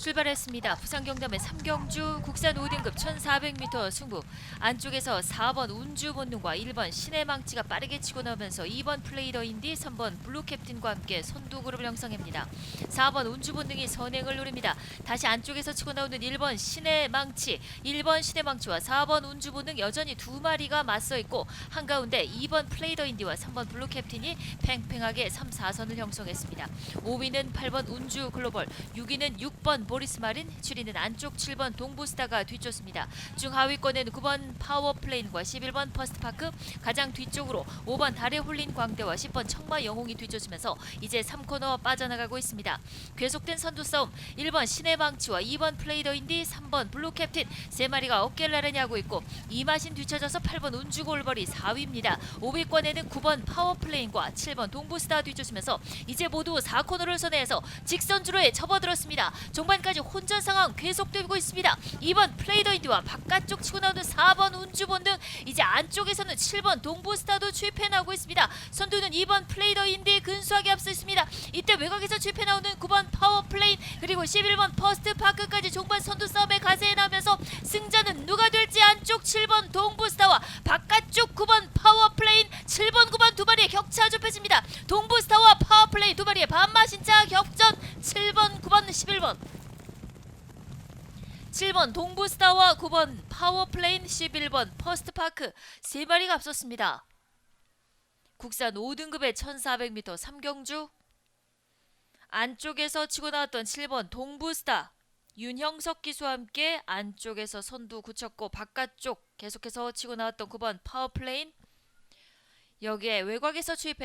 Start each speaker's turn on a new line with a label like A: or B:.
A: 출발했습니다. 부산 경남의 삼경주 국산 5등급 1400m 승부 안쪽에서 4번 운주 본능과 1번 신의 망치가 빠르게 치고 나오면서 2번 플레이더 인디 3번 블루 캡틴과 함께 선두 그룹을 형성합니다. 4번 운주 본능이 선행을 노립니다. 다시 안쪽에서 치고 나오는 1번 신의 망치 1번 신의 망치와 4번 운주 본능 여전히 두 마리가 맞서 있고 한가운데 2번 플레이더 인디와 3번 블루 캡틴이 팽팽하게 3, 4선을 형성했습니다. 5위는 8번 운주 글로벌 6위는 6번 보리스 마린 7위는 안쪽 7번 동부스타가 뒤쫓습니다. 중하위권에는 9번 파워플레인과 11번 퍼스트파크 가장 뒤쪽으로 5번 달에 홀린 광대와 10번 청마 영웅이 뒤쫓으면서 이제 3코너 빠져나가고 있습니다. 계속된 선두 싸움 1번 신의 방치와 2번 플레이더 인디 3번 블루 캡틴 세 마리가 어깨를 나란히 하고 있고 이마신 뒤쳐져서 8번 운주골벌이 4위입니다. 5위권에는 9번 파워플레인과 7번 동부스타 뒤쫓으면서 이제 모두 4코너를 선회해서 직선주로에 접어들었습니다. 종반 까지 혼전 상황 계속되고 있습니다. 2번 플레이더 인디와 바깥쪽 치고 나오는 4번 운주본 등 이제 안쪽에서는 7번 동부스타도 출입해 나오고 있습니다. 선두는 2번 플레이더 인디 근소하게 앞서 있습니다. 이때 외곽에서 출입해 나오는 9번 파워플레인 그리고 11번 퍼스트 파크까지 종반 선두 싸움에 가세해 나오면서 승자는 누가 될지 안쪽 7번 동부스타와 바깥쪽 9번 파워플레인 7번 9번 두 마리의 격차 좁혀집니다. 동부스타와 파워플레인 두 마리의 반마신차 격전 7번 9번 11번 7번 동부스타와 9번 파워플레인 11번 퍼스트파크 세 마리가 앞섰습니다. 국산 5등급의 1400m 삼경주 안쪽에서 치고 나왔던 7번 동부스타 윤형석 기수와 함께 안쪽에서 선두 굳혔고 바깥쪽 계속해서 치고 나왔던 9번 파워플레인 여기에 외곽에서 추입해